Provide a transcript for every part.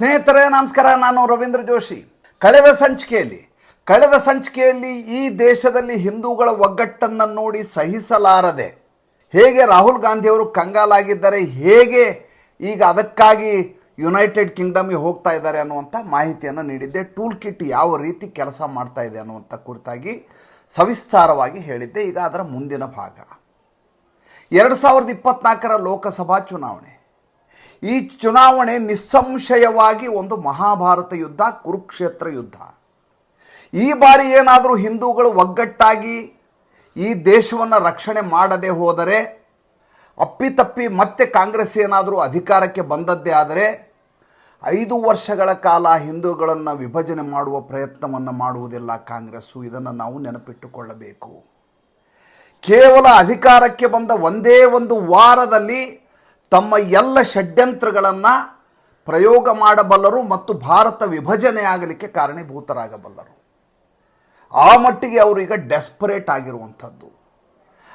ಸ್ನೇಹಿತರೇ, ನಮಸ್ಕಾರ. ನಾನು ರವೀಂದ್ರ ಜೋಶಿ. ಕಳೆದ ಸಂಚಿಕೆಯಲ್ಲಿ ಕಳೆದ ಸಂಚಿಕೆಯಲ್ಲಿ ಈ ದೇಶದಲ್ಲಿ ಹಿಂದೂಗಳ ಒಗ್ಗಟ್ಟನ್ನು ನೋಡಿ ಸಹಿಸಲಾರದೆ ಹೇಗೆ ರಾಹುಲ್ ಗಾಂಧಿಯವರು ಕಂಗಾಲಾಗಿದ್ದಾರೆ, ಹೇಗೆ ಈಗ ಅದಕ್ಕಾಗಿ ಯುನೈಟೆಡ್ ಕಿಂಗ್ಡಮ್ಗೆ ಹೋಗ್ತಾ ಇದ್ದಾರೆ ಅನ್ನುವಂಥ ಮಾಹಿತಿಯನ್ನು ನೀಡಿದ್ದೆ. ಟೂಲ್ ಕಿಟ್ ಯಾವ ರೀತಿ ಕೆಲಸ ಮಾಡ್ತಾ ಇದೆ ಅನ್ನುವಂಥ ಕುರಿತಾಗಿ ಸವಿಸ್ತಾರವಾಗಿ ಹೇಳಿದ್ದೆ. ಈಗ ಅದರ ಮುಂದಿನ ಭಾಗ. ಎರಡು ಸಾವಿರದ ಇಪ್ಪತ್ನಾಲ್ಕರ ಲೋಕಸಭಾ ಚುನಾವಣೆ. ಈ ಚುನಾವಣೆ ನಿಸ್ಸಂಶಯವಾಗಿ ಒಂದು ಮಹಾಭಾರತ ಯುದ್ಧ, ಕುರುಕ್ಷೇತ್ರ ಯುದ್ಧ. ಈ ಬಾರಿ ಏನಾದರೂ ಹಿಂದೂಗಳು ಒಗ್ಗಟ್ಟಾಗಿ ಈ ದೇಶವನ್ನು ರಕ್ಷಣೆ ಮಾಡದೆ ಹೋದರೆ, ಅಪ್ಪಿತಪ್ಪಿ ಮತ್ತೆ ಕಾಂಗ್ರೆಸ್ ಏನಾದರೂ ಅಧಿಕಾರಕ್ಕೆ ಬಂದದ್ದೇ ಆದರೆ, ಐದು ವರ್ಷಗಳ ಕಾಲ ಹಿಂದೂಗಳನ್ನು ವಿಭಜನೆ ಮಾಡುವ ಪ್ರಯತ್ನವನ್ನು ಮಾಡುವುದಿಲ್ಲ ಕಾಂಗ್ರೆಸ್ಸು. ಇದನ್ನು ನಾವು ನೆನಪಿಟ್ಟುಕೊಳ್ಳಬೇಕು. ಕೇವಲ ಅಧಿಕಾರಕ್ಕೆ ಬಂದ ಒಂದೇ ಒಂದು ವಾರದಲ್ಲಿ ತಮ್ಮ ಎಲ್ಲ ಷಡ್ಯಂತ್ರಗಳನ್ನು ಪ್ರಯೋಗ ಮಾಡಬಲ್ಲರು ಮತ್ತು ಭಾರತ ವಿಭಜನೆ ಆಗಲಿಕ್ಕೆ ಕಾರಣೀಭೂತರಾಗಬಲ್ಲರು. ಆ ಮಟ್ಟಿಗೆ ಅವರು ಈಗ ಡೆಸ್ಪರೇಟ್ ಆಗಿರುವಂಥದ್ದು.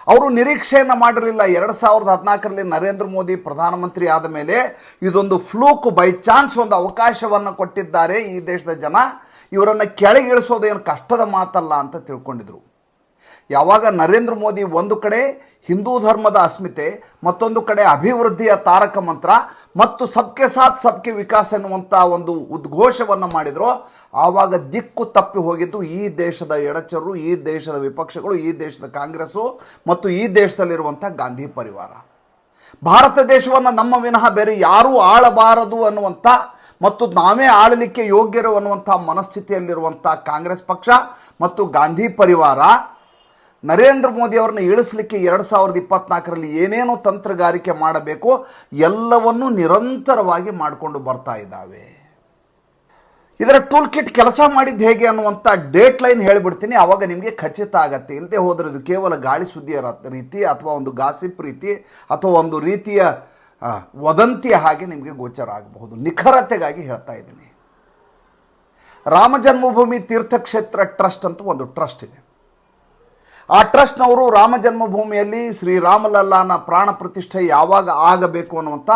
ಅವರು ನಿರೀಕ್ಷೆಯನ್ನು ಮಾಡಿರಲಿಲ್ಲ. ಎರಡು ಸಾವಿರದ ಹದಿನಾಲ್ಕರಲ್ಲಿ ನರೇಂದ್ರ ಮೋದಿ ಪ್ರಧಾನಮಂತ್ರಿ ಆದ ಮೇಲೆ ಇದೊಂದು ಫ್ಲೂಕ್ ಬೈ ಚಾನ್ಸ್ ಒಂದು ಅವಕಾಶವನ್ನು ಕೊಟ್ಟಿದ್ದಾರೆ ಈ ದೇಶದ ಜನ. ಇವರನ್ನು ಕೆಳಗಿಳಿಸೋದೇನು ಕಷ್ಟದ ಮಾತಲ್ಲ ಅಂತ ತಿಳ್ಕೊಂಡಿದ್ರು. ಯಾವಾಗ ನರೇಂದ್ರ ಮೋದಿ ಒಂದು ಕಡೆ ಹಿಂದೂ ಧರ್ಮದ ಅಸ್ಮಿತೆ, ಮತ್ತೊಂದು ಕಡೆ ಅಭಿವೃದ್ಧಿಯ ತಾರಕ ಮಂತ್ರ, ಮತ್ತು ಸಬ್ಕೆ ಸಾಥ್ ಸಬ್ಕೆ ವಿಕಾಸ ಎನ್ನುವಂಥ ಒಂದು ಉದ್ಘೋಷವನ್ನು ಮಾಡಿದ್ರು. ಆವಾಗ ದಿಕ್ಕು ತಪ್ಪಿ ಹೋಗಿದ್ದು ಈ ದೇಶದ ಎಡಚರು, ಈ ದೇಶದ ವಿಪಕ್ಷಗಳು, ಈ ದೇಶದ ಕಾಂಗ್ರೆಸ್ಸು, ಮತ್ತು ಈ ದೇಶದಲ್ಲಿರುವಂಥ ಗಾಂಧಿ ಪರಿವಾರ. ಭಾರತ ದೇಶವನ್ನು ನಮ್ಮ ವಿನಃ ಬೇರೆ ಯಾರೂ ಆಳಬಾರದು ಅನ್ನುವಂಥ ಮತ್ತು ನಾವೇ ಆಳಲಿಕ್ಕೆ ಯೋಗ್ಯರು ಅನ್ನುವಂಥ ಮನಸ್ಥಿತಿಯಲ್ಲಿರುವಂಥ ಕಾಂಗ್ರೆಸ್ ಪಕ್ಷ, ಮತ್ತು ಗಾಂಧಿ ಪರಿವಾರ ನರೇಂದ್ರ ಮೋದಿ ಅವರನ್ನ ಇಳಿಸಲಿಕ್ಕೆ ಎರಡು ಸಾವಿರದ ಇಪ್ಪತ್ನಾಲ್ಕರಲ್ಲಿ ಏನೇನು ತಂತ್ರಗಾರಿಕೆ ಮಾಡಬೇಕು ಎಲ್ಲವನ್ನೂ ನಿರಂತರವಾಗಿ ಮಾಡಿಕೊಂಡು ಬರ್ತಾ ಇದ್ದಾವೆ. ಇದರ ಟೂಲ್ ಕಿಟ್ ಕೆಲಸ ಮಾಡಿದ್ದು ಹೇಗೆ ಅನ್ನುವಂಥ ಡೇಟ್ ಲೈನ್ ಹೇಳಿಬಿಡ್ತೀನಿ. ಆವಾಗ ನಿಮಗೆ ಖಚಿತ ಆಗತ್ತೆ. ಇಂತೆ ಹೋದರೆ ಇದು ಕೇವಲ ಗಾಳಿ ಸುದ್ದಿಯ ರೀತಿ ಅಥವಾ ಒಂದು ಗಾಸಿಪ್ ರೀತಿ ಅಥವಾ ಒಂದು ರೀತಿಯ ವದಂತಿಯ ಹಾಗೆ ನಿಮಗೆ ಗೋಚರ ಆಗಬಹುದು. ನಿಖರತೆಗಾಗಿ ಹೇಳ್ತಾ ಇದ್ದೀನಿ. ರಾಮ ಜನ್ಮಭೂಮಿ ತೀರ್ಥಕ್ಷೇತ್ರ ಟ್ರಸ್ಟ್ ಅಂತ ಒಂದು ಟ್ರಸ್ಟ್ ಇದೆ. ಆ ಟ್ರಸ್ಟ್ನವರು ರಾಮ ಜನ್ಮಭೂಮಿಯಲ್ಲಿ ಶ್ರೀರಾಮಲಲ್ಲಾನ ಪ್ರಾಣ ಪ್ರತಿಷ್ಠೆ ಯಾವಾಗ ಆಗಬೇಕು ಅನ್ನುವಂಥ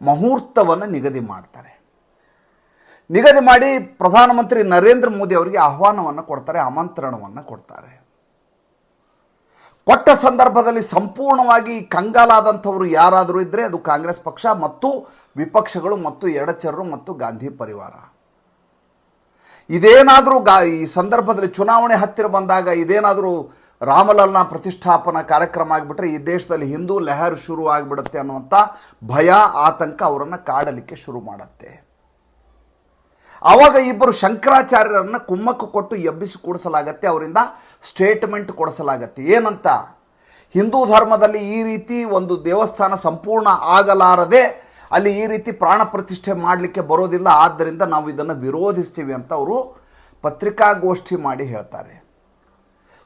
ಮುಹೂರ್ತವನ್ನು ನಿಗದಿ ಮಾಡ್ತಾರೆ. ನಿಗದಿ ಮಾಡಿ ಪ್ರಧಾನಮಂತ್ರಿ ನರೇಂದ್ರ ಮೋದಿ ಅವರಿಗೆ ಆಹ್ವಾನವನ್ನು ಕೊಡ್ತಾರೆ, ಆಮಂತ್ರಣವನ್ನು ಕೊಡ್ತಾರೆ. ಕೊಟ್ಟ ಸಂದರ್ಭದಲ್ಲಿ ಸಂಪೂರ್ಣವಾಗಿ ಕಂಗಾಲಾದಂಥವರು ಯಾರಾದರೂ ಇದ್ದರೆ ಅದು ಕಾಂಗ್ರೆಸ್ ಪಕ್ಷ ಮತ್ತು ವಿಪಕ್ಷಗಳು ಮತ್ತು ಎಡಚರರು ಮತ್ತು ಗಾಂಧಿ ಪರಿವಾರ. ಇದೇನಾದರೂ ಗಾ ಈ ಸಂದರ್ಭದಲ್ಲಿ ಚುನಾವಣೆ ಹತ್ತಿರ ಬಂದಾಗ ಇದೇನಾದರೂ ರಾಮಲಲ್ನ ಪ್ರತಿಷ್ಠಾಪನಾ ಕಾರ್ಯಕ್ರಮ ಆಗಿಬಿಟ್ರೆ ಈ ದೇಶದಲ್ಲಿ ಹಿಂದೂ ಲಹರ್ ಶುರು ಆಗಿಬಿಡುತ್ತೆ ಅನ್ನುವಂಥ ಭಯ, ಆತಂಕ ಅವರನ್ನು ಕಾಡಲಿಕ್ಕೆ ಶುರು ಮಾಡುತ್ತೆ. ಆವಾಗ ಇಬ್ಬರು ಶಂಕರಾಚಾರ್ಯರನ್ನು ಕುಮ್ಮಕ್ಕು ಕೊಟ್ಟು ಎಬ್ಬಿಸಿ ಕೂಡಿಸಲಾಗತ್ತೆ, ಅವರಿಂದ ಸ್ಟೇಟ್ಮೆಂಟ್ ಕೊಡಿಸಲಾಗತ್ತೆ. ಏನಂತ? ಹಿಂದೂ ಧರ್ಮದಲ್ಲಿ ಈ ರೀತಿ ಒಂದು ದೇವಸ್ಥಾನ ಸಂಪೂರ್ಣ ಆಗಲಾರದೆ ಅಲ್ಲಿ ಈ ರೀತಿ ಪ್ರಾಣ ಪ್ರತಿಷ್ಠೆ ಮಾಡಲಿಕ್ಕೆ ಬರೋದಿಲ್ಲ, ಆದ್ದರಿಂದ ನಾವು ಇದನ್ನು ವಿರೋಧಿಸ್ತೀವಿ ಅಂತ ಅವರು ಪತ್ರಿಕಾಗೋಷ್ಠಿ ಮಾಡಿ ಹೇಳ್ತಾರೆ.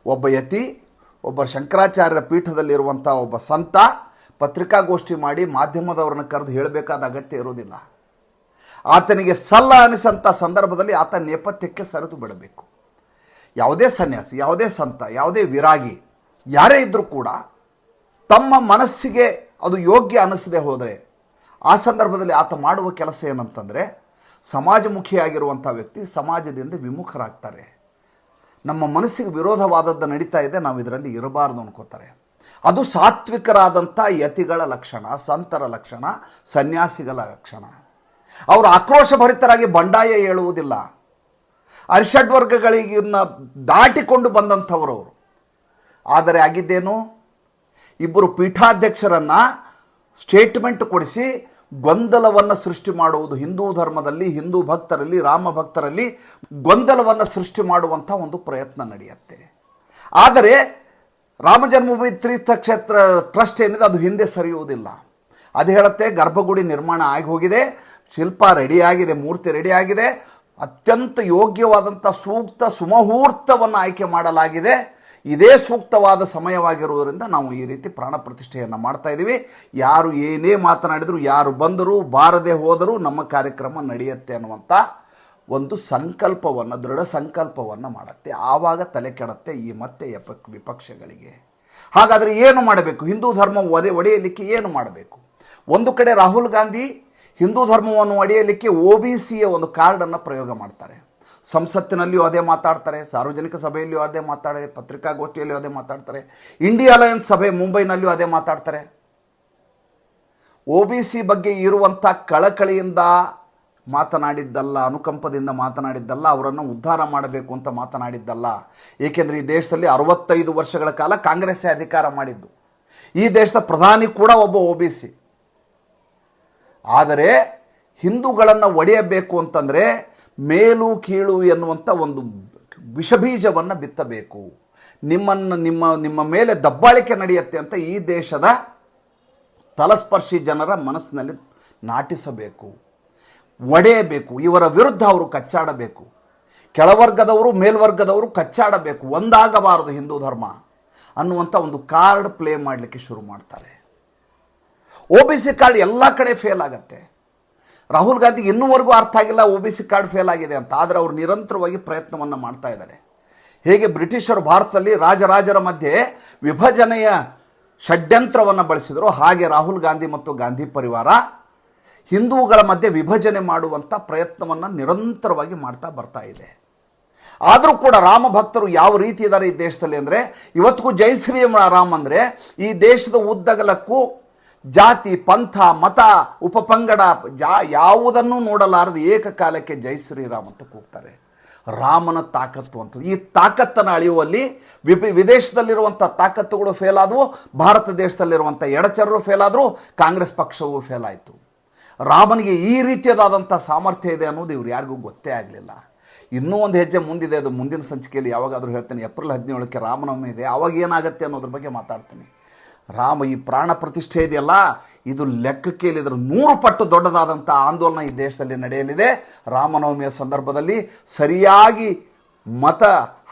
ಒಬ್ಬ ಯತಿ, ಒಬ್ಬ ಶಂಕರಾಚಾರ್ಯರ ಪೀಠದಲ್ಲಿರುವಂಥ ಒಬ್ಬ ಸಂತ ಪತ್ರಿಕಾಗೋಷ್ಠಿ ಮಾಡಿ ಮಾಧ್ಯಮದವ್ರನ್ನ ಕರೆದು ಹೇಳಬೇಕಾದ ಅಗತ್ಯ ಇರೋದಿಲ್ಲ ಆತನಿಗೆ ಸಲ್ಲ ಅನಿಸಂಥ ಸಂದರ್ಭದಲ್ಲಿ ಆತ ನೇಪಥ್ಯಕ್ಕೆ ಸರಿದು ಬಿಡಬೇಕು. ಯಾವುದೇ ಸನ್ಯಾಸಿ, ಯಾವುದೇ ಸಂತ, ಯಾವುದೇ ವಿರಾಗಿ, ಯಾರೇ ಇದ್ದರೂ ಕೂಡ ತಮ್ಮ ಮನಸ್ಸಿಗೆ ಅದು ಯೋಗ್ಯ ಅನ್ನಿಸದೆ ಹೋದರೆ ಆ ಸಂದರ್ಭದಲ್ಲಿ ಆತ ಮಾಡುವ ಕೆಲಸ ಏನಂತಂದರೆ ಸಮಾಜಮುಖಿಯಾಗಿರುವಂಥ ವ್ಯಕ್ತಿ ಸಮಾಜದಿಂದ ವಿಮುಖರಾಗ್ತಾರೆ. ನಮ್ಮ ಮನಸ್ಸಿಗೆ ವಿರೋಧವಾದದ್ದು ನಡೀತಾ ಇದೆ, ನಾವು ಇದರಲ್ಲಿ ಇರಬಾರ್ದು ಅನ್ಕೋತಾರೆ. ಅದು ಸಾತ್ವಿಕರಾದಂಥ ಯತಿಗಳ ಲಕ್ಷಣ, ಸಂತರ ಲಕ್ಷಣ, ಸನ್ಯಾಸಿಗಳ ಲಕ್ಷಣ. ಅವರು ಆಕ್ರೋಶಭರಿತರಾಗಿ ಬಂಡಾಯ ಹೇಳುವುದಿಲ್ಲ. ಅರಿಷಡ್ ವರ್ಗಗಳಿಗಿನ್ನ ದಾಟಿಕೊಂಡು ಬಂದಂಥವರು ಅವರು. ಆದರೆ ಆಗಿದ್ದೇನು? ಇಬ್ಬರು ಪೀಠಾಧ್ಯಕ್ಷರನ್ನು ಸ್ಟೇಟ್ಮೆಂಟ್ ಕೊಡಿಸಿ ಗೊಂದಲವನ್ನು ಸೃಷ್ಟಿ ಮಾಡುವುದು ಹಿಂದೂ ಧರ್ಮದಲ್ಲಿ, ಹಿಂದೂ ಭಕ್ತರಲ್ಲಿ, ರಾಮ ಭಕ್ತರಲ್ಲಿ ಗೊಂದಲವನ್ನು ಸೃಷ್ಟಿ ಮಾಡುವಂಥ ಒಂದು ಪ್ರಯತ್ನ ನಡೆಯುತ್ತೆ. ಆದರೆ ರಾಮ ಜನ್ಮಭೂಮಿ ತೀರ್ಥಕ್ಷೇತ್ರ ಟ್ರಸ್ಟ್ ಏನಿದೆ, ಅದು ಹಿಂದೆ ಸರಿಯುವುದಿಲ್ಲ. ಅದು ಹೇಳುತ್ತೆ, ಗರ್ಭಗುಡಿ ನಿರ್ಮಾಣ ಆಗಿ ಹೋಗಿದೆ, ಶಿಲ್ಪ ರೆಡಿಯಾಗಿದೆ ಮೂರ್ತಿ ರೆಡಿಯಾಗಿದೆ ಅತ್ಯಂತ ಯೋಗ್ಯವಾದಂಥ ಸೂಕ್ತ ಸುಮಹೂರ್ತವನ್ನು ಆಯ್ಕೆ ಮಾಡಲಾಗಿದೆ. ಇದೇ ಸೂಕ್ತವಾದ ಸಮಯವಾಗಿರುವುದರಿಂದ ನಾವು ಈ ರೀತಿ ಪ್ರಾಣ ಪ್ರತಿಷ್ಠೆಯನ್ನು ಮಾಡ್ತಾ ಇದ್ದೀವಿ. ಯಾರು ಏನೇ ಮಾತನಾಡಿದರೂ, ಯಾರು ಬಂದರೂ, ಬಾರದೆ ಹೋದರೂ ನಮ್ಮ ಕಾರ್ಯಕ್ರಮ ನಡೆಯುತ್ತೆ ಅನ್ನುವಂಥ ಒಂದು ಸಂಕಲ್ಪವನ್ನು, ದೃಢ ಸಂಕಲ್ಪವನ್ನು ಮಾಡುತ್ತೆ. ಆವಾಗ ತಲೆ ಕೆಡತ್ತೆ ಈ ಮತ್ತೆ ವಿಪಕ್ಷಗಳಿಗೆ. ಹಾಗಾದರೆ ಏನು ಮಾಡಬೇಕು? ಹಿಂದೂ ಧರ್ಮ ಒಡೆ, ಒಡೆಯಲಿಕ್ಕೆ ಏನು ಮಾಡಬೇಕು? ಒಂದು ಕಡೆ ರಾಹುಲ್ ಗಾಂಧಿ ಹಿಂದೂ ಧರ್ಮವನ್ನು ಒಡೆಯಲಿಕ್ಕೆ ಒ ಬಿ ಸಿಯ ಒಂದು ಕಾರ್ಡನ್ನು ಪ್ರಯೋಗ ಮಾಡ್ತಾರೆ. ಸಂಸತ್ತಿನಲ್ಲಿಯೂ ಅದೇ ಮಾತಾಡ್ತಾರೆ, ಸಾರ್ವಜನಿಕ ಸಭೆಯಲ್ಲಿಯೂ ಅದೇ ಮಾತಾಡಿದೆ ಪತ್ರಿಕಾಗೋಷ್ಠಿಯಲ್ಲಿಯೂ ಅದೇ ಮಾತಾಡ್ತಾರೆ, ಇಂಡಿಯಾ ಅಲಯನ್ಸ್ ಸಭೆ ಮುಂಬೈನಲ್ಲಿಯೂ ಅದೇ ಮಾತಾಡ್ತಾರೆ. ಒ ಬಿ ಸಿ ಬಗ್ಗೆ ಇರುವಂಥ ಕಳಕಳಿಯಿಂದ ಮಾತನಾಡಿದ್ದಲ್ಲ, ಅನುಕಂಪದಿಂದ ಮಾತನಾಡಿದ್ದಲ್ಲ, ಅವರನ್ನು ಉದ್ಧಾರ ಮಾಡಬೇಕು ಅಂತ ಮಾತನಾಡಿದ್ದಲ್ಲ. ಏಕೆಂದರೆ ಈ ದೇಶದಲ್ಲಿ ಅರವತ್ತೈದು ವರ್ಷಗಳ ಕಾಲ ಕಾಂಗ್ರೆಸ್ಸೇ ಅಧಿಕಾರ ಮಾಡಿದ್ದು. ಈ ದೇಶದ ಪ್ರಧಾನಿ ಕೂಡ ಒಬ್ಬ ಒ ಬಿ ಸಿ. ಆದರೆ ಹಿಂದೂಗಳನ್ನು ಒಡೆಯಬೇಕು ಅಂತಂದರೆ ಮೇಲು ಕೀಳು ಎನ್ನುವಂಥ ಒಂದು ವಿಷಬೀಜವನ್ನು ಬಿತ್ತಬೇಕು. ನಿಮ್ಮನ್ನು ನಿಮ್ಮ ನಿಮ್ಮ ಮೇಲೆ ದಬ್ಬಾಳಿಕೆ ನಡೆಯುತ್ತೆ ಅಂತ ಈ ದೇಶದ ತಲಸ್ಪರ್ಶಿ ಜನರ ಮನಸ್ಸಿನಲ್ಲಿ ನಾಟಿಸಬೇಕು. ಒಡೆಯಬೇಕು. ಇವರ ವಿರುದ್ಧ ಅವರು ಕಚ್ಚಾಡಬೇಕು. ಕೆಳವರ್ಗದವರು, ಮೇಲ್ವರ್ಗದವರು ಕಚ್ಚಾಡಬೇಕು. ಒಂದಾಗಬಾರದು ಹಿಂದೂ ಧರ್ಮ ಅನ್ನುವಂಥ ಒಂದು ಕಾರ್ಡ್ ಪ್ಲೇ ಮಾಡಲಿಕ್ಕೆ ಶುರು ಮಾಡ್ತಾರೆ. ಒ ಬಿ ಸಿ ಕಾರ್ಡ್ ಎಲ್ಲ ಕಡೆ ಫೇಲ್ ಆಗತ್ತೆ. ರಾಹುಲ್ ಗಾಂಧಿಗೆ ಇನ್ನೂವರೆಗೂ ಅರ್ಥ ಆಗಿಲ್ಲ O B C card fail ಆಗಿದೆ ಅಂತ. ಆದರೆ ಅವರು ನಿರಂತರವಾಗಿ ಪ್ರಯತ್ನವನ್ನು ಮಾಡ್ತಾ ಇದ್ದಾರೆ. ಹೇಗೆ ಬ್ರಿಟಿಷರು ಭಾರತದಲ್ಲಿ ರಾಜರಾಜರ ಮಧ್ಯೆ ವಿಭಜನೆಯ ಷಡ್ಯಂತ್ರವನ್ನು ಬಳಸಿದರು ಹಾಗೆ ರಾಹುಲ್ ಗಾಂಧಿ ಮತ್ತು ಗಾಂಧಿ ಪರಿವಾರ ಹಿಂದೂಗಳ ಮಧ್ಯೆ ವಿಭಜನೆ ಮಾಡುವಂಥ ಪ್ರಯತ್ನವನ್ನು ನಿರಂತರವಾಗಿ ಮಾಡ್ತಾ ಬರ್ತಾ ಇದೆ. ಆದರೂ ಕೂಡ ರಾಮ ಭಕ್ತರು ಯಾವ ರೀತಿ ಇದ್ದಾರೆ ಈ ದೇಶದಲ್ಲಿ ಅಂದರೆ, ಇವತ್ತಿಗೂ ಜೈ ಶ್ರೀರಾಮ್ ಅಂದರೆ, ಈ ದೇಶದ ಉದ್ದಗಲಕ್ಕೂ ಜಾತಿ, ಪಂಥ, ಮತ, ಉಪಪಂಗಡ, ಜಾ, ಯಾವುದನ್ನು ನೋಡಲಾರದು ಏಕಕಾಲಕ್ಕೆ ಜೈ ಶ್ರೀರಾಮ್ ಅಂತ ಕೂಗ್ತಾರೆ. ರಾಮನ ತಾಕತ್ತು ಅಂತ ಈ ತಾಕತ್ತನ್ನು ಅಳೆಯುವಲ್ಲಿ ವಿಪ, ವಿದೇಶದಲ್ಲಿರುವಂಥ ತಾಕತ್ತುಗಳು ಫೇಲ್ ಆದವು, ಭಾರತ ದೇಶದಲ್ಲಿರುವಂಥ ಎಡಚರರು ಫೇಲ್ ಆದರು, ಕಾಂಗ್ರೆಸ್ ಪಕ್ಷವೂ ಫೇಲ್ ಆಯಿತು. ರಾಮನಿಗೆ ಈ ರೀತಿಯದಾದಂಥ ಸಾಮರ್ಥ್ಯ ಇದೆ ಅನ್ನೋದು ಇವ್ರು ಯಾರಿಗೂ ಗೊತ್ತೇ ಆಗಲಿಲ್ಲ. ಇನ್ನೂ ಒಂದು ಹೆಜ್ಜೆ ಮುಂದಿದೆ, ಅದು ಮುಂದಿನ ಸಂಚಿಕೆಯಲ್ಲಿ ಯಾವಾಗಾದರೂ ಹೇಳ್ತೇನೆ, ಏಪ್ರಿಲ್ ಹದಿನೇಳಕ್ಕೆ ರಾಮನವಮಿ ಇದೆ. ಅವಾಗ ಏನಾಗುತ್ತೆ ಅನ್ನೋದ್ರ ಬಗ್ಗೆ ಮಾತಾಡ್ತೀನಿ. ರಾಮ ಈ ಪ್ರಾಣ ಪ್ರತಿಷ್ಠೆ ಇದೆಯಲ್ಲ? ಇದು ಲೆಕ್ಕಕ್ಕೆ ಇಲ್ಲಿದ್ರೆ ನೂರು ಪಟ್ಟು ದೊಡ್ಡದಾದಂಥ ಆಂದೋಲನ ಈ ದೇಶದಲ್ಲಿ ನಡೆಯಲಿದೆ. ರಾಮನವಮಿಯ ಸಂದರ್ಭದಲ್ಲಿ ಸರಿಯಾಗಿ ಮತ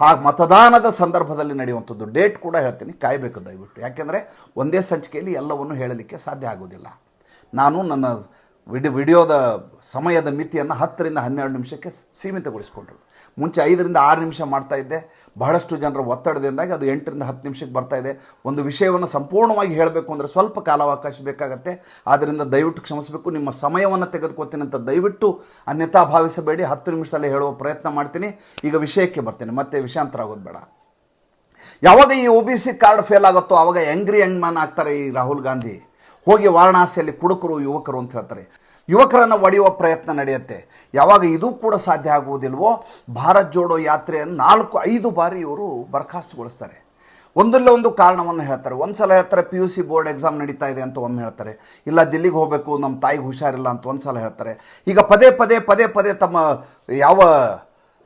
ಹಾ ಮತದಾನದ ಸಂದರ್ಭದಲ್ಲಿ ನಡೆಯುವಂಥದ್ದು ಡೇಟ್ ಕೂಡ ಹೇಳ್ತೀನಿ, ಕಾಯಬೇಕು ದಯವಿಟ್ಟು. ಯಾಕೆಂದರೆ ಒಂದೇ ಸಂಚಿಕೆಯಲ್ಲಿ ಎಲ್ಲವನ್ನು ಹೇಳಲಿಕ್ಕೆ ಸಾಧ್ಯ ಆಗೋದಿಲ್ಲ ನಾನು ನನ್ನ ವಿಡಿ, ವಿಡಿಯೋದ ಸಮಯದ ಮಿತಿಯನ್ನು ಹತ್ತರಿಂದ ಹನ್ನೆರಡು ನಿಮಿಷಕ್ಕೆ ಸೀಮಿತಗೊಳಿಸ್ಕೊಂಡ್ರು ಮುಂಚೆ ಐದರಿಂದ ಆರು ನಿಮಿಷ ಮಾಡ್ತಾ ಇದ್ದೆ. ಬಹಳಷ್ಟು ಜನರ ಒತ್ತಡದಿಂದಾಗಿ ಅದು ಎಂಟರಿಂದ ಹತ್ತು ನಿಮಿಷಕ್ಕೆ ಬರ್ತಾ ಇದೆ. ಒಂದು ವಿಷಯವನ್ನು ಸಂಪೂರ್ಣವಾಗಿ ಹೇಳಬೇಕು ಅಂದರೆ ಸ್ವಲ್ಪ ಕಾಲಾವಕಾಶ ಬೇಕಾಗತ್ತೆ. ಆದ್ದರಿಂದ ದಯವಿಟ್ಟು ಕ್ಷಮಿಸಬೇಕು. ನಿಮ್ಮ ಸಮಯವನ್ನು ತೆಗೆದುಕೊತೀನಿ ಅಂತ ದಯವಿಟ್ಟು ಅನ್ಯಥಾ ಭಾವಿಸಬೇಡಿ. ಹತ್ತು ನಿಮಿಷದಲ್ಲಿ ಹೇಳುವ ಪ್ರಯತ್ನ ಮಾಡ್ತೀನಿ. ಈಗ ವಿಷಯಕ್ಕೆ ಬರ್ತೀನಿ. ಮತ್ತೆ ವಿಷಾಂತರ ಆಗೋದು ಬೇಡ. ಯಾವಾಗ ಈ O B C card fail ಆಗುತ್ತೋ ಆವಾಗ ಎಂಗ್ರಿ ಯಂಗ್ ಮ್ಯಾನ್ ಆಗ್ತಾರೆ ಈ ರಾಹುಲ್ ಗಾಂಧಿ. ಹೋಗಿ ವಾರಣಾಸಿಯಲ್ಲಿ ಕುಡುಕರು, ಯುವಕರು ಅಂತ ಹೇಳ್ತಾರೆ. ಯುವಕರನ್ನು ಒಡೆಯುವ ಪ್ರಯತ್ನ ನಡೆಯುತ್ತೆ. ಯಾವಾಗ ಇದು ಕೂಡ ಸಾಧ್ಯ ಆಗುವುದಿಲ್ವೋ, ಭಾರತ್ ಜೋಡೋ ಯಾತ್ರೆಯನ್ನು ನಾಲ್ಕು, ಐದು ಬಾರಿ ಇವರು ಬರ್ಖಾಸ್ತುಗೊಳಿಸ್ತಾರೆ ಒಂದಲ್ಲ ಒಂದು ಕಾರಣವನ್ನು ಹೇಳ್ತಾರೆ. ಒಂದು ಸಲ ಹೇಳ್ತಾರೆ P U C board exam ನಡೀತಾ ಇದೆ ಅಂತ ಒಮ್ಮೆ ಹೇಳ್ತಾರೆ. ಇಲ್ಲ, ದಿಲ್ಲಿಗೆ ಹೋಗಬೇಕು, ನಮ್ಮ ತಾಯಿಗೆ ಹುಷಾರಿಲ್ಲ ಅಂತ ಒಂದು ಸಲ ಹೇಳ್ತಾರೆ. ಈಗ ಪದೇ ಪದೇ ಪದೇ ಪದೇ ತಮ್ಮ ಯಾವ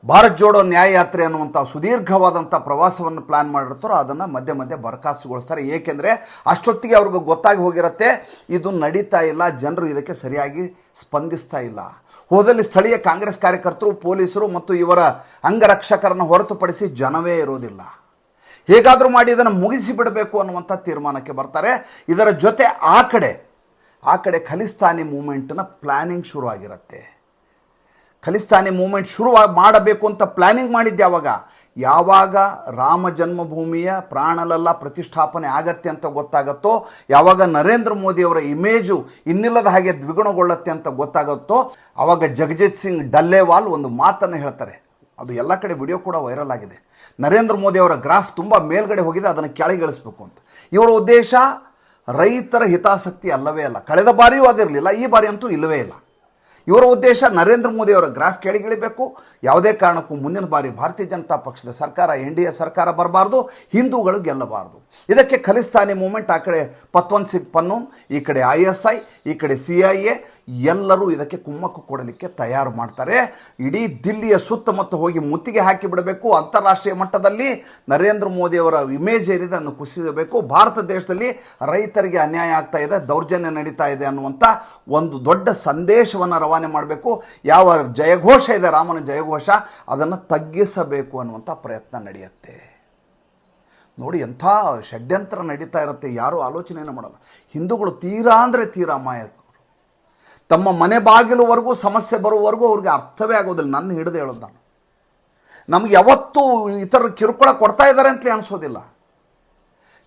ಭಾರತ್ ಜೋಡೋ ನ್ಯಾಯ ಯಾತ್ರೆ ಅನ್ನುವಂಥ ಸುದೀರ್ಘವಾದಂಥ ಪ್ರವಾಸವನ್ನು ಪ್ಲ್ಯಾನ್ ಮಾಡಿರ್ತಾರೋ ಅದನ್ನು ಮಧ್ಯೆ ಮಧ್ಯೆ ಬರಖಾಸ್ತುಗೊಳಿಸ್ತಾರೆ ಏಕೆಂದರೆ ಅಷ್ಟೊತ್ತಿಗೆ ಅವ್ರಿಗೆ ಗೊತ್ತಾಗಿ ಹೋಗಿರುತ್ತೆ. ಇದು ನಡೀತಾ ಇಲ್ಲ. ಜನರು ಇದಕ್ಕೆ ಸರಿಯಾಗಿ ಸ್ಪಂದಿಸ್ತಾ ಇಲ್ಲ. ಹೋದಲ್ಲಿ ಸ್ಥಳೀಯ ಕಾಂಗ್ರೆಸ್ ಕಾರ್ಯಕರ್ತರು, ಪೊಲೀಸರು ಮತ್ತು ಇವರ ಅಂಗರಕ್ಷಕರನ್ನು ಹೊರತುಪಡಿಸಿ ಜನವೇ ಇರೋದಿಲ್ಲ. ಹೇಗಾದರೂ ಮಾಡಿ ಇದನ್ನು ಮುಗಿಸಿಬಿಡಬೇಕು ಅನ್ನುವಂಥ ತೀರ್ಮಾನಕ್ಕೆ ಬರ್ತಾರೆ. ಇದರ ಜೊತೆ ಆ ಕಡೆ ಆ ಕಡೆ ಖಲಿಸ್ತಾನಿ ಮೂಮೆಂಟ್ನ ಪ್ಲ್ಯಾನಿಂಗ್ ಶುರು ಆಗಿರುತ್ತೆ ಖಲಿಸ್ತಾನಿ ಮೂಮೆಂಟ್ ಶುರು ಮಾಡಬೇಕು ಅಂತ ಪ್ಲ್ಯಾನಿಂಗ್ ಮಾಡಿದ್ದೆ ಯಾವಾಗ ಯಾವಾಗ ರಾಮ ಜನ್ಮಭೂಮಿಯ ಪ್ರಾಣಲೆಲ್ಲ ಪ್ರತಿಷ್ಠಾಪನೆ ಆಗತ್ತೆ ಅಂತ ಗೊತ್ತಾಗತ್ತೋ, ಯಾವಾಗ ನರೇಂದ್ರ ಮೋದಿಯವರ ಇಮೇಜು ಇನ್ನಿಲ್ಲದ ಹಾಗೆ ದ್ವಿಗುಣಗೊಳ್ಳುತ್ತೆ ಅಂತ ಗೊತ್ತಾಗುತ್ತೋ ಆವಾಗ ಜಗಜಿತ್ ಸಿಂಗ್ ಡಲ್ಲೇವಾಲ್ ಒಂದು ಮಾತನ್ನು ಹೇಳ್ತಾರೆ. ಅದು ಎಲ್ಲ ಕಡೆ ವಿಡಿಯೋ ಕೂಡ ವೈರಲ್ ಆಗಿದೆ. ನರೇಂದ್ರ ಮೋದಿಯವರ ಗ್ರಾಫ್ ತುಂಬ ಮೇಲ್ಗಡೆ ಹೋಗಿದೆ, ಅದನ್ನು ಕೆಳಗಿಳಿಸ್ಬೇಕು ಅಂತ. ಇವರ ಉದ್ದೇಶ ರೈತರ ಹಿತಾಸಕ್ತಿ ಅಲ್ಲವೇ ಅಲ್ಲ. ಕಳೆದ ಬಾರಿಯೂ ಅದಿರಲಿಲ್ಲ, ಈ ಬಾರಿ ಅಂತೂ ಇಲ್ಲವೇ ಇಲ್ಲ. ಇವರ ಉದ್ದೇಶ ನರೇಂದ್ರ ಮೋದಿ ಅವರ ಗ್ರಾಫ್ ಕೆಳಗಿಳಿಬೇಕು. ಯಾವುದೇ ಕಾರಣಕ್ಕೂ ಮುಂದಿನ ಬಾರಿ ಭಾರತೀಯ ಜನತಾ ಪಕ್ಷದ ಸರ್ಕಾರ, ಎನ್ ಡಿ ಎ ಸರ್ಕಾರ ಬರಬಾರ್ದು, ಹಿಂದೂಗಳು ಗೆಲ್ಲಬಾರ್ದು. ಇದಕ್ಕೆ ಖಲಿಸ್ತಾನಿ ಮೂಮೆಂಟ್ ಆ ಕಡೆ ಪತ್ವನ್ ಸಿಂಗ್ ಪನ್ನೂನ್, ಈ ಕಡೆ ಐ ಎಸ್ ಐ, ಈ ಕಡೆ ಸಿ ಐ ಎ, ಎಲ್ಲರೂ ಇದಕ್ಕೆ ಕುಮ್ಮಕ್ಕು ಕೊಡಲಿಕ್ಕೆ ತಯಾರು ಮಾಡ್ತಾರೆ. ಇಡೀ ದಿಲ್ಲಿಯ ಸುತ್ತಮುತ್ತ ಹೋಗಿ ಮುತ್ತಿಗೆ ಹಾಕಿ ಬಿಡಬೇಕು. ಅಂತಾರಾಷ್ಟ್ರೀಯ ಮಟ್ಟದಲ್ಲಿ ನರೇಂದ್ರ ಮೋದಿಯವರ ಇಮೇಜ್ ಏನಿದೆ ಅದನ್ನು ಕುಸಿಸಬೇಕು ಭಾರತ ದೇಶದಲ್ಲಿ ರೈತರಿಗೆ ಅನ್ಯಾಯ ಆಗ್ತಾ ಇದೆ, ದೌರ್ಜನ್ಯ ನಡೀತಾ ಇದೆ ಅನ್ನುವಂಥ ಒಂದು ದೊಡ್ಡ ಸಂದೇಶವನ್ನು ರವಾನೆ ಮಾಡಬೇಕು. ಯಾವ ಜಯಘೋಷ ಇದೆ, ರಾಮನ ಜಯಘೋಷ, ಅದನ್ನು ತಗ್ಗಿಸಬೇಕು ಅನ್ನುವಂಥ ಪ್ರಯತ್ನ ನಡೆಯುತ್ತೆ. ನೋಡಿ, ಎಂಥ ಷಡ್ಯಂತ್ರ ನಡೀತಾ ಇರುತ್ತೆ, ಯಾರೂ ಆಲೋಚನೆಯನ್ನು ಮಾಡಲ್ಲ. ಹಿಂದೂಗಳು ತೀರಾ ಅಂದರೆ ತೀರಾ ಮಾಯಕರು. ತಮ್ಮ ಮನೆ ಬಾಗಿಲುವರೆಗೂ, ಸಮಸ್ಯೆ ಬರುವವರೆಗೂ ಅವ್ರಿಗೆ ಅರ್ಥವೇ ಆಗೋದಿಲ್ಲ. ನನ್ನ ಹಿಡಿದು ಹೇಳೋದು ನಾನು. ನಮ್ಗೆ ಯಾವತ್ತೂ ಇತರರು ಕಿರುಕುಳ ಕೊಡ್ತಾ ಇದ್ದಾರೆ ಅಂತಲೇ ಅನಿಸೋದಿಲ್ಲ.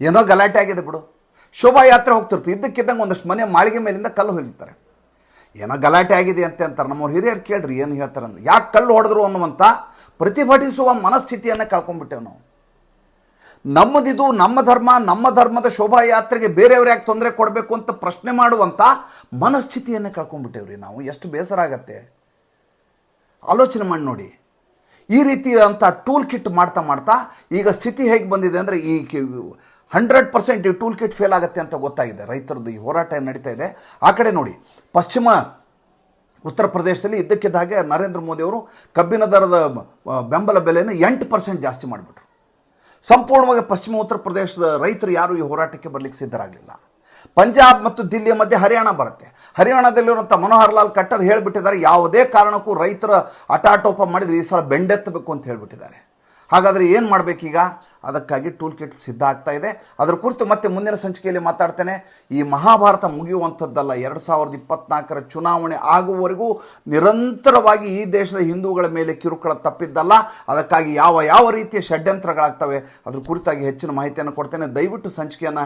ಏನೋ ಗಲಾಟೆ ಆಗಿದೆ ಬಿಡು. ಶೋಭಾಯಾತ್ರೆ ಹೋಗ್ತಿರ್ತೀವಿ. ಇದ್ದಕ್ಕಿದ್ದಂಗೆ ಒಂದಷ್ಟು ಮನೆ ಮಾಳಿಗೆ ಮೇಲಿಂದ ಕಲ್ಲು ಹೊಲಿತಾರೆ ಏನೋ ಗಲಾಟೆ ಆಗಿದೆ ಅಂತ ಅಂತಾರೆ. ನಮ್ಮವ್ರು ಹಿರಿಯರು ಕೇಳ್ರಿ, ಏನು ಹೇಳ್ತಾರೆ ಅಂದ್ರೆ ಯಾಕೆ ಕಲ್ಲು ಹೊಡೆದ್ರು ಅನ್ನುವಂಥ ಪ್ರತಿಭಟಿಸುವ ಮನಸ್ಥಿತಿಯನ್ನು ಕಳ್ಕೊಂಡ್ಬಿಟ್ಟೆವು ನಾವು. ನಮ್ಮದಿದು, ನಮ್ಮ ಧರ್ಮ, ನಮ್ಮ ಧರ್ಮದ ಶೋಭಾಯಾತ್ರೆಗೆ ಬೇರೆಯವ್ರು ಯಾಕೆ ತೊಂದರೆ ಕೊಡಬೇಕು ಅಂತ ಪ್ರಶ್ನೆ ಮಾಡುವಂಥ ಮನಸ್ಥಿತಿಯನ್ನು ಕಳ್ಕೊಂಡ್ಬಿಟ್ಟೇವ್ರಿ ನಾವು. ಎಷ್ಟು ಬೇಸರ ಆಗತ್ತೆ. ಆಲೋಚನೆ ಮಾಡಿ ನೋಡಿ. ಈ ರೀತಿಯಾದಂಥ ಟೂಲ್ ಕಿಟ್ ಮಾಡ್ತಾ ಮಾಡ್ತಾ ಈಗ ಸ್ಥಿತಿ ಹೇಗೆ ಬಂದಿದೆ ಅಂದರೆ ಈ ಹಂಡ್ರೆಡ್ ಪರ್ಸೆಂಟ್ ಈ ಟೂಲ್ ಕಿಟ್ ಫೇಲ್ ಆಗುತ್ತೆ ಅಂತ ಗೊತ್ತಾಗಿದೆ. ರೈತರದ್ದು ಈ ಹೋರಾಟ ಏನು ನಡೀತಾ ಇದೆ? ಆ ಕಡೆ ನೋಡಿ, ಪಶ್ಚಿಮ ಉತ್ತರ ಪ್ರದೇಶದಲ್ಲಿ ಇದ್ದಕ್ಕಿದ್ದ ಹಾಗೆ ನರೇಂದ್ರ ಮೋದಿಯವರು ಕಬ್ಬಿನ ದರದ ಬೆಂಬಲ ಬೆಲೆಯನ್ನು ಎಂಟು ಪರ್ಸೆಂಟ್ ಜಾಸ್ತಿ ಮಾಡಿಬಿಟ್ರು. ಸಂಪೂರ್ಣವಾಗಿ ಪಶ್ಚಿಮ ಉತ್ತರ ಪ್ರದೇಶದ ರೈತರು ಯಾರು ಈ ಹೋರಾಟಕ್ಕೆ ಬರಲಿಕ್ಕೆ ಸಿದ್ಧರಾಗಲಿಲ್ಲ. ಪಂಜಾಬ್ ಮತ್ತು ದಿಲ್ಲಿಯ ಮಧ್ಯೆ ಹರಿಯಾಣ ಬರುತ್ತೆ. ಹರಿಯಾಣದಲ್ಲಿರುವಂಥ ಮನೋಹರ್ ಲಾಲ್ ಕಟ್ಟರ್ ಹೇಳಿಬಿಟ್ಟಿದ್ದಾರೆ, ಯಾವುದೇ ಕಾರಣಕ್ಕೂ ರೈತರ ಅಟಾಟೋಪ ಮಾಡಿದರೆ ಈ ಸಲ ಬೆಂಡೆತ್ತಬೇಕು ಅಂತ ಹೇಳಿಬಿಟ್ಟಿದ್ದಾರೆ. ಹಾಗಾದರೆ ಏನು ಮಾಡಬೇಕೀಗ? ಅದಕ್ಕಾಗಿ ಟೂಲ್ ಕಿಟ್ ಸಿದ್ಧ ಆಗ್ತಾ ಇದೆ. ಅದರ ಕುರಿತು ಮತ್ತೆ ಮುಂದಿನ ಸಂಚಿಕೆಯಲ್ಲಿ ಮಾತಾಡ್ತೇನೆ. ಈ ಮಹಾಭಾರತ ಮುಗಿಯುವಂಥದ್ದಲ್ಲ, ಎರಡು ಸಾವಿರದ ಇಪ್ಪತ್ನಾಲ್ಕರ ಚುನಾವಣೆ ಆಗುವವರೆಗೂ ನಿರಂತರವಾಗಿ ಈ ದೇಶದ ಹಿಂದೂಗಳ ಮೇಲೆ ಕಿರುಕುಳ ತಪ್ಪಿದ್ದಲ್ಲ, ಅದಕ್ಕಾಗಿ ಯಾವ ಯಾವ ರೀತಿಯ ಷಡ್ಯಂತ್ರಗಳಾಗ್ತವೆ, ಅದ್ರ ಕುರಿತಾಗಿ ಹೆಚ್ಚಿನ ಮಾಹಿತಿಯನ್ನು ಕೊಡ್ತೇನೆ. ದಯವಿಟ್ಟು ಸಂಚಿಕೆಯನ್ನು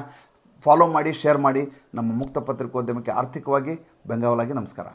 ಫಾಲೋ ಮಾಡಿ ಶೇರ್ ಮಾಡಿ. ನಮ್ಮ ಮುಕ್ತ ಪತ್ರಿಕೋದ್ಯಮಕ್ಕೆ ಆರ್ಥಿಕವಾಗಿ ಬೆಂಗಾವಲಾಗಿ ನಮಸ್ಕಾರ.